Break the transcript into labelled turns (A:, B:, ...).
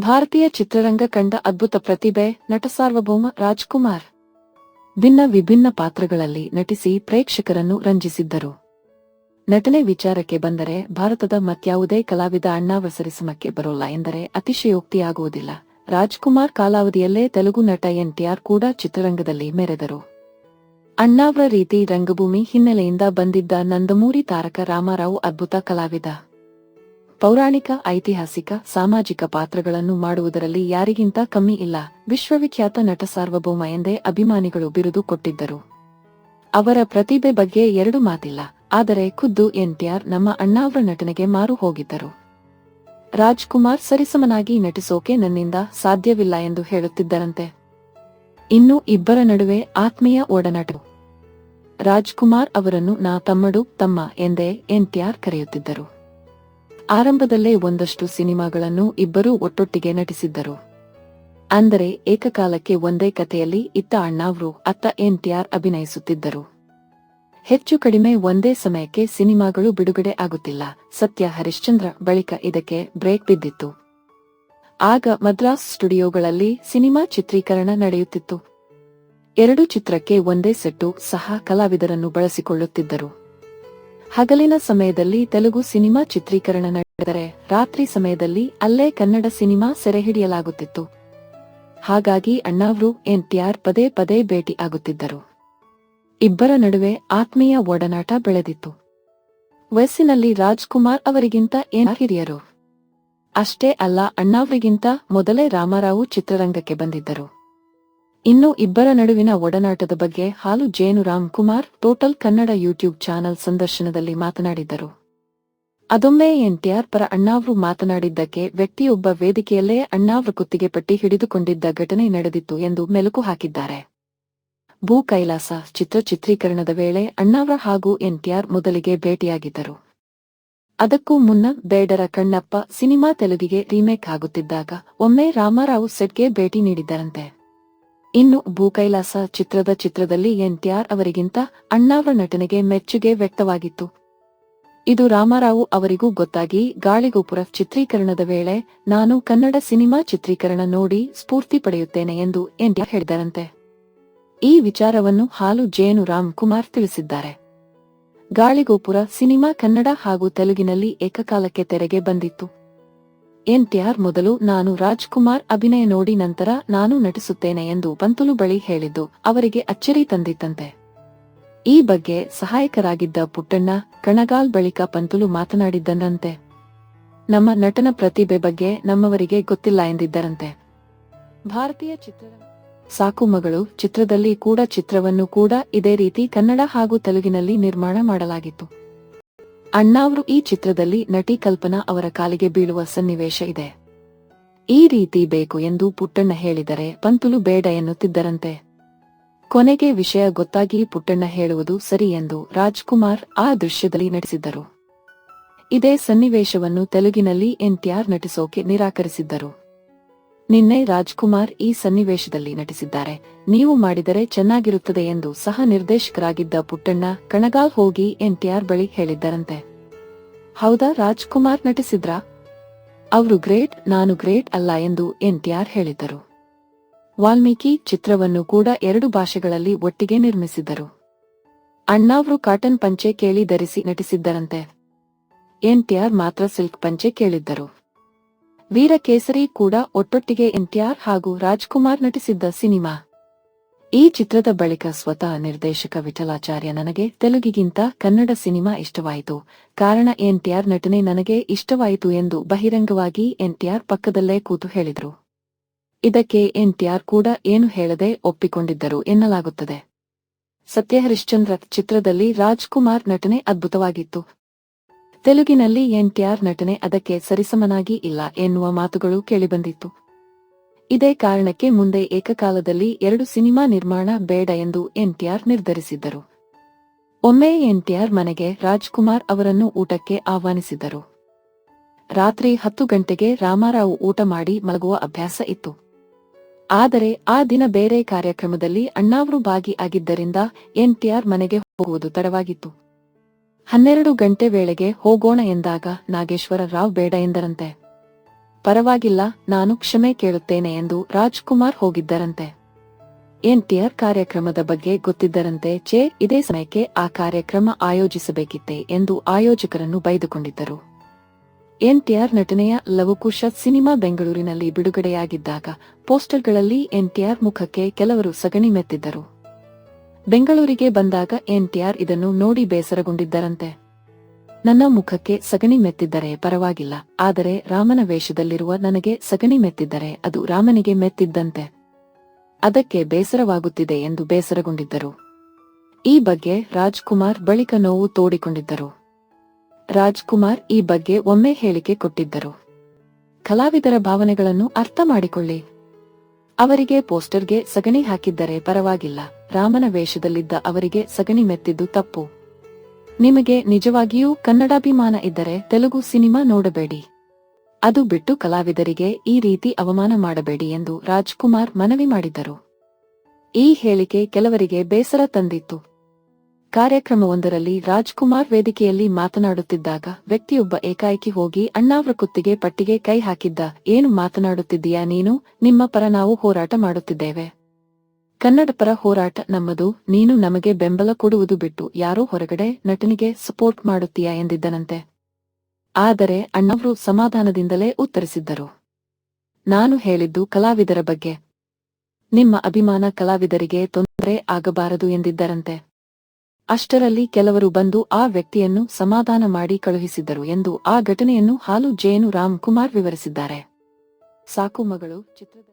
A: ಭಾರತೀಯ ಚಿತ್ರರಂಗ ಕಂಡ ಅದ್ಭುತ ಪ್ರತಿಭೆ ನಟ ಸಾರ್ವಭೌಮ ರಾಜ್ಕುಮಾರ್. ಭಿನ್ನ ವಿಭಿನ್ನ ಪಾತ್ರಗಳಲ್ಲಿ ನಟಿಸಿ ಪ್ರೇಕ್ಷಕರನ್ನು ರಂಜಿಸಿದ್ದರು. ನಟನೆ ವಿಚಾರಕ್ಕೆ ಬಂದರೆ ಭಾರತದ ಮತ್ಯಾವುದೇ ಕಲಾವಿದ ಅಣ್ಣಾವಸರಿಸಮಕ್ಕೆ ಬರೋಲ್ಲ ಎಂದರೆ ಅತಿಶಯೋಕ್ತಿಯಾಗುವುದಿಲ್ಲ. ರಾಜ್ಕುಮಾರ್ ಕಾಲಾವಧಿಯಲ್ಲೇ ತೆಲುಗು ನಟ ಎನ್ಟಿಆರ್ ಕೂಡ ಚಿತ್ರರಂಗದಲ್ಲಿ ಮೆರೆದರು. ಅಣ್ಣಾವ್ರ ರೀತಿ ರಂಗಭೂಮಿ ಹಿನ್ನೆಲೆಯಿಂದ ಬಂದಿದ್ದ ನಂದಮೂರಿ ತಾರಕ ರಾಮಾರಾವ್ ಅದ್ಭುತ ಕಲಾವಿದ. ಪೌರಾಣಿಕ, ಐತಿಹಾಸಿಕ, ಸಾಮಾಜಿಕ ಪಾತ್ರಗಳನ್ನು ಮಾಡುವುದರಲ್ಲಿ ಯಾರಿಗಿಂತ ಕಮ್ಮಿ ಇಲ್ಲ. ವಿಶ್ವವಿಖ್ಯಾತ ನಟ ಸಾರ್ವಭೌಮ ಎಂದೇ ಅಭಿಮಾನಿಗಳು ಬಿರುದು ಕೊಟ್ಟಿದ್ದರು. ಅವರ ಪ್ರತಿಭೆ ಬಗ್ಗೆ ಎರಡು ಮಾತಿಲ್ಲ. ಆದರೆ ಖುದ್ದು ಎನ್ಟಿಆರ್ ನಮ್ಮ ಅಣ್ಣಾವ್ರ ನಟನೆಗೆ ಮಾರು ಹೋಗಿದ್ದರು. ರಾಜ್ಕುಮಾರ್ ಸರಿಸಮನಾಗಿ ನಟಿಸೋಕೆ ನನ್ನಿಂದ ಸಾಧ್ಯವಿಲ್ಲ ಎಂದು ಹೇಳುತ್ತಿದ್ದರಂತೆ. ಇನ್ನು ಇಬ್ಬರ ನಡುವೆ ಆತ್ಮೀಯ ಒಡನಾಟ. ರಾಜ್ಕುಮಾರ್ ಅವರನ್ನು ನಾ ತಮ್ಮಡು ತಮ್ಮ ಎಂದೇ ಎನ್ಟಿಆರ್ ಕರೆಯುತ್ತಿದ್ದರು. ಆರಂಭದಲ್ಲೇ ಒಂದಷ್ಟು ಸಿನಿಮಾಗಳನ್ನು ಇಬ್ಬರೂ ಒಟ್ಟೊಟ್ಟಿಗೆ ನಟಿಸಿದ್ದರು. ಅಂದರೆ ಏಕಕಾಲಕ್ಕೆ ಒಂದೇ ಕಥೆಯಲ್ಲಿ ಇತ್ತ ಅಣ್ಣಾವ್ರು ಅತ್ತ ಎನ್ಟಿಆರ್ ಅಭಿನಯಿಸುತ್ತಿದ್ದರು. ಹೆಚ್ಚು ಕಡಿಮೆ ಒಂದೇ ಸಮಯಕ್ಕೆ ಸಿನಿಮಾಗಳು ಬಿಡುಗಡೆ ಆಗುತ್ತಿಲ್ಲ. ಸತ್ಯ ಹರಿಶ್ಚಂದ್ರ ಬಳಿಕ ಇದಕ್ಕೆ ಬ್ರೇಕ್ ಬಿದ್ದಿತ್ತು. ಆಗ ಮದ್ರಾಸ್ ಸ್ಟುಡಿಯೋಗಳಲ್ಲಿ ಸಿನಿಮಾ ಚಿತ್ರೀಕರಣ ನಡೆಯುತ್ತಿತ್ತು. ಎರಡು ಚಿತ್ರಕ್ಕೆ ಒಂದೇ ಸೆಟ್ಟು ಸಹ ಕಲಾವಿದರನ್ನು ಬಳಸಿಕೊಳ್ಳುತ್ತಿದ್ದರು. ಹಗಲಿನ ಸಮಯದಲ್ಲಿ ತೆಲುಗು ಸಿನಿಮಾ ಚಿತ್ರೀಕರಣ ನಡೆದರೆ ರಾತ್ರಿ ಸಮಯದಲ್ಲಿ ಅಲ್ಲೇ ಕನ್ನಡ ಸಿನಿಮಾ ಸೆರೆಹಿಡಿಯಲಾಗುತ್ತಿತ್ತು ಹಾಗಾಗಿ ಅಣ್ಣಾವ್ರು ಎನ್ಟಿಆರ್ ಪದೇ ಪದೇ ಭೇಟಿ ಆಗುತ್ತಿದ್ದರು. ಇಬ್ಬರ ನಡುವೆ ಆತ್ಮೀಯ ಒಡನಾಟ ಬೆಳೆದಿತ್ತು. ವಯಸ್ಸಿನಲ್ಲಿ ರಾಜ್ಕುಮಾರ್ ಅವರಿಗಿಂತ ಏನ ಹಿರಿಯರು? ಅಷ್ಟೇ ಅಲ್ಲ ಅಣ್ಣಾವ್ರಿಗಿಂತ ಮೊದಲೇ ರಾಮಾರಾವು ಚಿತ್ರರಂಗಕ್ಕೆ ಬಂದಿದ್ದರು. ಇನ್ನು ಇಬ್ಬರ ನಡುವಿನ ಒಡನಾಟದ ಬಗ್ಗೆ Haalu Jenu Ram Kumar total Kannada YouTube channel ಸಂದರ್ಶನದಲ್ಲಿ ಮಾತನಾಡಿದ್ದರು. ಅದೊಮ್ಮೆ ಎನ್ಟಿಆರ್ ಪರ ಅಣ್ಣಾವ್ರು ಮಾತನಾಡಿದ್ದಕ್ಕೆ ವ್ಯಕ್ತಿಯೊಬ್ಬ ವೇದಿಕೆಯಲ್ಲೇ ಅಣ್ಣಾವ್ರ ಕುತ್ತಿಗೆ ಪಟ್ಟಿ ಹಿಡಿದುಕೊಂಡಿದ್ದ ಘಟನೆ ನಡೆದಿತ್ತು ಎಂದು ಮೆಲುಕು ಹಾಕಿದ್ದಾರೆ. ಭೂ ಕೈಲಾಸ ಚಿತ್ರ ಚಿತ್ರೀಕರಣದ ವೇಳೆ ಅಣ್ಣಾವ್ರ ಹಾಗೂ ಎನ್ಟಿಆರ್ ಮೊದಲಿಗೆ ಭೇಟಿಯಾಗಿದ್ದರು. ಅದಕ್ಕೂ ಮುನ್ನ ಬೇಡರ ಕಣ್ಣಪ್ಪ ಸಿನಿಮಾ ತೆಲುಗಿಗೆ ರೀಮೇಕ್ ಆಗುತ್ತಿದ್ದಾಗ ಒಮ್ಮೆ ರಾಮಾರಾವ್ ಸೆಟ್ಗೆ ಭೇಟಿ ನೀಡಿದ್ದರಂತೆ. ಇನ್ನು ಭೂಕೈಲಾಸ ಚಿತ್ರದ ಚಿತ್ರದಲ್ಲಿ ಎನ್ಟಿಆರ್ ಅವರಿಗಿಂತ ಅಣ್ಣಾವ್ರ ನಟನೆಗೆ ಮೆಚ್ಚುಗೆ ವ್ಯಕ್ತವಾಗಿತ್ತು. ಇದು ರಾಮಾರಾವು ಅವರಿಗೂ ಗೊತ್ತಾಗಿ ಗಾಳಿಗೋಪುರ ಚಿತ್ರೀಕರಣದ ವೇಳೆ ನಾನು ಕನ್ನಡ ಸಿನಿಮಾ ಚಿತ್ರೀಕರಣ ನೋಡಿ ಸ್ಫೂರ್ತಿ ಪಡೆಯುತ್ತೇನೆ ಎಂದು ಎನ್ಟಿಆರ್ ಹೇಳಿದರಂತೆ. ಈ ವಿಚಾರವನ್ನು ಹಾಲು ಜೇನು ರಾಮ್ ಕುಮಾರ್ ತಿಳಿಸಿದ್ದಾರೆ. ಗಾಳಿಗೋಪುರ ಸಿನಿಮಾ ಕನ್ನಡ ಹಾಗೂ ತೆಲುಗಿನಲ್ಲಿ ಏಕಕಾಲಕ್ಕೆ ತೆರೆಗೆ ಬಂದಿತ್ತು. ಎನ್ಟಿಆರ್ ಮೊದಲು ನಾನು ರಾಜ್ಕುಮಾರ್ ಅಭಿನಯ ನೋಡಿ ನಂತರ ನಾನು ನಟಿಸುತ್ತೇನೆ ಎಂದು ಪಂತುಲು ಬಳಿ ಹೇಳಿದ್ದು ಅವರಿಗೆ ಅಚ್ಚರಿ ತಂದಿತ್ತಂತೆ. ಈ ಬಗ್ಗೆ ಸಹಾಯಕರಾಗಿದ್ದ ಪುಟ್ಟಣ್ಣ, ಕಣಗಾಲ್ ಬಳಿಕ ಪಂತುಲು ಮಾತನಾಡಿದ್ದನಂತೆ. ನಮ್ಮ ನಟನ ಪ್ರತಿಭೆ ಬಗ್ಗೆ ನಮ್ಮವರಿಗೆ ಗೊತ್ತಿಲ್ಲ ಎಂದಿದ್ದರಂತೆ. ಭಾರತೀಯ ಚಿತ್ರ ಸಾಕು ಮಗಳು ಚಿತ್ರದಲ್ಲಿ ಕೂಡ ಚಿತ್ರವನ್ನು ಕೂಡ ಇದೇ ರೀತಿ ಕನ್ನಡ ಹಾಗೂ ತೆಲುಗಿನಲ್ಲಿ ನಿರ್ಮಾಣ ಮಾಡಲಾಗಿತ್ತು. ಅಣ್ಣಾವ್ರು ಈ ಚಿತ್ರದಲ್ಲಿ ನಟಿ ಕಲ್ಪನಾ ಅವರ ಕಾಲಿಗೆ ಬೀಳುವ ಸನ್ನಿವೇಶ ಇದೆ. ಈ ರೀತಿ ಬೇಕು ಎಂದು ಪುಟ್ಟಣ್ಣ ಹೇಳಿದರೆ ಪಂತುಲು ಬೇಡ ಎನ್ನುತ್ತಿದ್ದರಂತೆ. ಕೊನೆಗೆ ವಿಷಯ ಗೊತ್ತಾಗಿ ಪುಟ್ಟಣ್ಣ ಹೇಳುವುದು ಸರಿ ಎಂದು ರಾಜ್ಕುಮಾರ್ ಆ ದೃಶ್ಯದಲ್ಲಿ ನಟಿಸಿದ್ದರು. ಇದೇ ಸನ್ನಿವೇಶವನ್ನು ತೆಲುಗಿನಲ್ಲಿ ಎನ್ಟಿಆರ್ ನಟಿಸೋಕೆ ನಿರಾಕರಿಸಿದ್ದರು. ನಿನ್ನೆ ರಾಜ್ಕುಮಾರ್ ಈ ಸನ್ನಿವೇಶದಲ್ಲಿ ನಟಿಸಿದ್ದಾರೆ. ನೀವು ಮಾಡಿದರೆ ಚೆನ್ನಾಗಿರುತ್ತದೆ ಎಂದು ಸಹ ನಿರ್ದೇಶಕರಾಗಿದ್ದ ಪುಟ್ಟಣ್ಣ ಕಣಗಾಲ್ ಹೋಗಿ ಎನ್ಟಿಆರ್ ಬಳಿ ಹೇಳಿದ್ದರಂತೆ. ಹೌದಾ ರಾಜ್ಕುಮಾರ್ ನಟಿಸಿದ್ರಾ? ಅವರು ಗ್ರೇಟ್, ನಾನು ಗ್ರೇಟ್ ಅಲ್ಲ ಎಂದು ಎನ್ಟಿಆರ್ ಹೇಳಿದ್ದರು. ವಾಲ್ಮೀಕಿ ಚಿತ್ರವನ್ನು ಕೂಡ ಎರಡು ಭಾಷೆಗಳಲ್ಲಿ ಒಟ್ಟಿಗೆ ನಿರ್ಮಿಸಿದ್ದರು. ಅಣ್ಣಾವ್ರು ಕಾಟನ್ ಪಂಚೆ ಕೇಳಿ ಧರಿಸಿ ನಟಿಸಿದ್ದರಂತೆ. ಎನ್ಟಿಆರ್ ಮಾತ್ರ ಸಿಲ್ಕ್ ಪಂಚೆ ಕೇಳಿದ್ದರು. ವೀರಕೇಸರಿ ಕೂಡ ಒಟ್ಟೊಟ್ಟಿಗೆ ಎನ್ಟಿಆರ್ ಹಾಗೂ ರಾಜ್ಕುಮಾರ್ ನಟಿಸಿದ್ದ ಸಿನಿಮಾ. ಈ ಚಿತ್ರದ ಬಳಿಕ ಸ್ವತಃ ನಿರ್ದೇಶಕ ವಿಠಲಾಚಾರ್ಯ ನನಗೆ ತೆಲುಗಿಗಿಂತ ಕನ್ನಡ ಸಿನಿಮಾ ಇಷ್ಟವಾಯಿತು. ಕಾರಣ ಎನ್ಟಿಆರ್ ನಟನೆ ನನಗೆ ಇಷ್ಟವಾಯಿತು ಎಂದು ಬಹಿರಂಗವಾಗಿ ಎನ್ಟಿಆರ್ ಪಕ್ಕದಲ್ಲೇ ಕೂತು ಹೇಳಿದರು. ಇದಕ್ಕೆ ಎನ್ಟಿಆರ್ ಕೂಡ ಏನು ಹೇಳದೆ ಒಪ್ಪಿಕೊಂಡಿದ್ದರು ಎನ್ನಲಾಗುತ್ತದೆ. ಸತ್ಯಹರಿಶ್ಚಂದ್ರ ಚಿತ್ರದಲ್ಲಿ ರಾಜ್ಕುಮಾರ್ ನಟನೆ ಅದ್ಭುತವಾಗಿತ್ತು. ತೆಲುಗಿನಲ್ಲಿ ಎನ್ಟಿಆರ್ ನಟನೆ ಅದಕ್ಕೆ ಸರಿಸಮನಾಗಿ ಇಲ್ಲ ಎನ್ನುವ ಮಾತುಗಳು ಕೇಳಿಬಂದಿತ್ತು. ಇದೇ ಕಾರಣಕ್ಕೆ ಮುಂದೆ ಏಕಕಾಲದಲ್ಲಿ ಎರಡು ಸಿನಿಮಾ ನಿರ್ಮಾಣ ಬೇಡ ಎಂದು ಎನ್ಟಿಆರ್ ನಿರ್ಧರಿಸಿದ್ದರು. ಒಮ್ಮೆ ಎನ್ಟಿಆರ್ ಮನೆಗೆ ರಾಜ್ಕುಮಾರ್ ಅವರನ್ನು ಊಟಕ್ಕೆ ಆಹ್ವಾನಿಸಿದ್ದರು. ರಾತ್ರಿ ಹತ್ತು ಗಂಟೆಗೆ ರಾಮಾರಾವು ಊಟ ಮಾಡಿ ಮಲಗುವ ಅಭ್ಯಾಸ ಇತ್ತು. ಆದರೆ ಆ ದಿನ ಬೇರೆ ಕಾರ್ಯಕ್ರಮದಲ್ಲಿ ಅಣ್ಣಾವ್ರು ಭಾಗಿಯಾಗಿದ್ದರಿಂದ ಎನ್ಟಿಆರ್ ಮನೆಗೆ ಹೋಗುವುದು ತಡವಾಗಿತ್ತು. ಹನ್ನೆರಡು ಗಂಟೆ ವೇಳೆಗೆ ಹೋಗೋಣ ಎಂದಾಗ ನಾಗೇಶ್ವರ ರಾವ್ ಬೇಡ ಎಂದರಂತೆ. ಪರವಾಗಿಲ್ಲ, ನಾನು ಕ್ಷಮೆ ಕೇಳುತ್ತೇನೆ ಎಂದು ರಾಜ್ಕುಮಾರ್ ಹೋಗಿದ್ದರಂತೆ. ಎನ್ಟಿಆರ್ ಕಾರ್ಯಕ್ರಮದ ಬಗ್ಗೆ ಗೊತ್ತಿದ್ದರಂತೆ ಚೇ, ಇದೇ ಸಮಯಕ್ಕೆ ಆ ಕಾರ್ಯಕ್ರಮ ಆಯೋಜಿಸಬೇಕಿತ್ತೆ ಎಂದು ಆಯೋಜಕರನ್ನು ಬೈದುಕೊಂಡಿದ್ದರು. ಎನ್ಟಿಆರ್ ನಟನೆಯ ಲವಕುಶ ಸಿನಿಮಾ ಬೆಂಗಳೂರಿನಲ್ಲಿ ಬಿಡುಗಡೆಯಾಗಿದ್ದಾಗ ಪೋಸ್ಟರ್ಗಳಲ್ಲಿ ಎನ್ಟಿಆರ್ ಮುಖಕ್ಕೆ ಕೆಲವರು ಸಗಣಿ ಮೆತ್ತಿದ್ದರು. ಬೆಂಗಳೂರಿಗೆ ಬಂದಾಗ ಎನ್ಟಿಆರ್ ಇದನ್ನು ನೋಡಿ ಬೇಸರಗೊಂಡಿದ್ದರಂತೆ. ನನ್ನ ಮುಖಕ್ಕೆ ಸಗಣಿ ಮೆತ್ತಿದ್ದರೆ ಪರವಾಗಿಲ್ಲ, ಆದರೆ ರಾಮನ ವೇಷದಲ್ಲಿರುವ ನನಗೆ ಸಗಣಿ ಮೆತ್ತಿದ್ದರೆ ಅದು ರಾಮನಿಗೆ ಮೆತ್ತಿದ್ದಂತೆ. ಅದಕ್ಕೆ ಬೇಸರವಾಗುತ್ತಿದೆ ಎಂದು ಬೇಸರಗೊಂಡಿದ್ದರು. ಈ ಬಗ್ಗೆ ರಾಜ್ಕುಮಾರ್ ಬಳಿಕ ನೋವು ತೋಡಿಕೊಂಡಿದ್ದರು. ರಾಜ್ಕುಮಾರ್ ಈ ಬಗ್ಗೆ ಒಮ್ಮೆ ಹೇಳಿಕೆ ಕೊಟ್ಟಿದ್ದರು. ಕಲಾವಿದರ ಭಾವನೆಗಳನ್ನು ಅರ್ಥ ಮಾಡಿಕೊಳ್ಳಿ. ಅವರಿಗೆ ಪೋಸ್ಟರ್ಗೆ ಸಗಣಿ ಹಾಕಿದ್ದರೆ ಪರವಾಗಿಲ್ಲ. ರಾಮನ ವೇಷದಲ್ಲಿದ್ದ ಅವರಿಗೆ ಸಗಣಿ ಮೆತ್ತಿದ್ದು ತಪ್ಪು. ನಿಮಗೆ ನಿಜವಾಗಿಯೂ ಕನ್ನಡಾಭಿಮಾನ ಇದ್ದರೆ ತೆಲುಗು ಸಿನಿಮಾ ನೋಡಬೇಡಿ. ಅದು ಬಿಟ್ಟು ಕಲಾವಿದರಿಗೆ ಈ ರೀತಿ ಅವಮಾನ ಮಾಡಬೇಡಿ ಎಂದು ರಾಜ್ಕುಮಾರ್ ಮನವಿ ಮಾಡಿದ್ದರು ಈ ಹೇಳಿಕೆ ಕೆಲವರಿಗೆ ಬೇಸರ ತಂದಿತ್ತು. ಕಾರ್ಯಕ್ರಮವೊಂದರಲ್ಲಿ ರಾಜ್ಕುಮಾರ್ ವೇದಿಕೆಯಲ್ಲಿ ಮಾತನಾಡುತ್ತಿದ್ದಾಗ ವ್ಯಕ್ತಿಯೊಬ್ಬ ಏಕಾಏಕಿ ಹೋಗಿ ಅಣ್ಣಾವ್ರ ಕುತ್ತಿಗೆ ಪಟ್ಟಿಗೆ ಕೈ ಹಾಕಿದ್ದ, ಏನು ಮಾತನಾಡುತ್ತಿದ್ದೀಯಾ ನೀನು? ನಿಮ್ಮ ಪರ ನಾವು ಹೋರಾಟ ಮಾಡುತ್ತಿದ್ದೇವೆ. ಕನ್ನಡ ಪರ ಹೋರಾಟ ನಮ್ಮದು, ನೀನು ನಮಗೆ ಬೆಂಬಲ ಕೊಡುವುದು ಬಿಟ್ಟು ಯಾರೋ ಹೊರಗಡೆ ನಟನಿಗೆ ಸಪೋರ್ಟ್ ಮಾಡುತ್ತೀಯಾ ಎಂದಿದ್ದನಂತೆ. ಆದರೆ ಅಣ್ಣವರು ಸಮಾಧಾನದಿಂದಲೇ ಉತ್ತರಿಸಿದ್ದರು. ನಾನು ಹೇಳಿದ್ದು ಕಲಾವಿದರ ಬಗ್ಗೆ. ನಿಮ್ಮ ಅಭಿಮಾನ ಕಲಾವಿದರಿಗೆ ತೊಂದರೆ ಆಗಬಾರದು ಎಂದಿದ್ದರಂತೆ. ಅಷ್ಟರಲ್ಲಿ ಕೆಲವರು ಬಂದು ಆ ವ್ಯಕ್ತಿಯನ್ನು ಸಮಾಧಾನ ಮಾಡಿ ಕಳುಹಿಸಿದ್ದರು ಎಂದು ಆ ಘಟನೆಯನ್ನು ಹಾಲು ಜೇನು ರಾಮ್ ಕುಮಾರ್ ವಿವರಿಸಿದ್ದಾರೆ. ಸಾಕು ಮಗಳು, ಚಿತ್ರದ